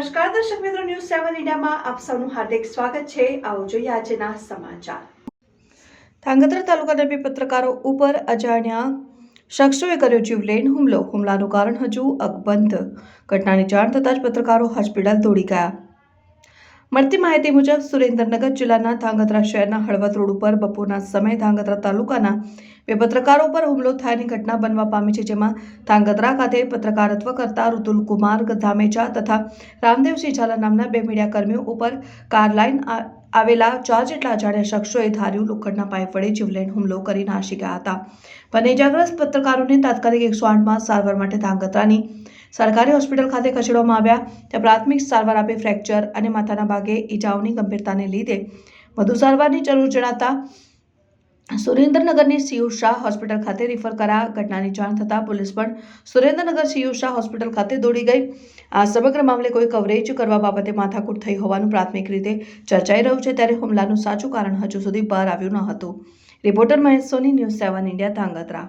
સેવન ઇન્ડિયામાં આપ સૌનું હાર્દિક સ્વાગત છે. આવો જોઈએ આજના સમાચાર. ધાંગધ્રા તાલુકાના બે પત્રકારો ઉપર અજાણ્યા શખ્સોએ કર્યો જીવલેણ હુમલો. હુમલાનું કારણ હજુ અકબંધ. ઘટનાની જાણ થતાં જ પત્રકારો હોસ્પિટલ દોડી ગયા. મળતી માહિતી મુજબ સુરેન્દ્રનગર જિલ્લાના ધાંગધ્રા શહેરના હળવદ રોડ ઉપર બપોરના સમયે ધાંગધ્રા તાલુકાના બે પત્રકારો પર હુમલો થયાની ઘટના બનવા પામી છે, જેમાં ધાંગધ્રા ખાતે પત્રકારત્વ કરતા ઋતુલ કુમાર ધામેચા તથા રામદેવસિંહ ઝાલા નામના બે મીડિયા કર્મીઓ ઉપર કાર લાઈન આવેલા ચાર જેટલા અજાણ્યા શખ્સોએ ધાર્યું લોખંડના પાઇપ વડે જીવલેણ હુમલો કરી નાસી ગયા હતા. બંને ઇજાગ્રસ્ત પત્રકારોને તાત્કાલિક એકસો આઠમાં સારવાર માટે ધાંગધ્રાની સરકારી હોસ્પિટલ ખાતે ખસેડવામાં આવ્યા. ત્યાં પ્રાથમિક સારવાર આપી ફ્રેક્ચર અને માથાના ભાગે ઈજાઓની ગંભીરતાને લીધે વધુ સારવારની જરૂર જણાતા સુરેન્દ્રનગરની સીયુ શાહ હોસ્પિટલ ખાતે રિફર કરા ઘટનાની જાણ થતાં પોલીસ પણ સુરેન્દ્રનગર સીયુ શાહ હોસ્પિટલ ખાતે દોડી ગઈ. આ સમગ્ર મામલે કોઈ કવરેજ કરવા બાબતે માથાકૂટ થઈ હોવાનું પ્રાથમિક રીતે ચર્ચાઈ રહ્યું છે. ત્યારે હુમલાનું સાચું કારણ હજુ સુધી બહાર આવ્યું ન હતું. Reporter Mahesh Soni, news seven India, Dhrangadhra.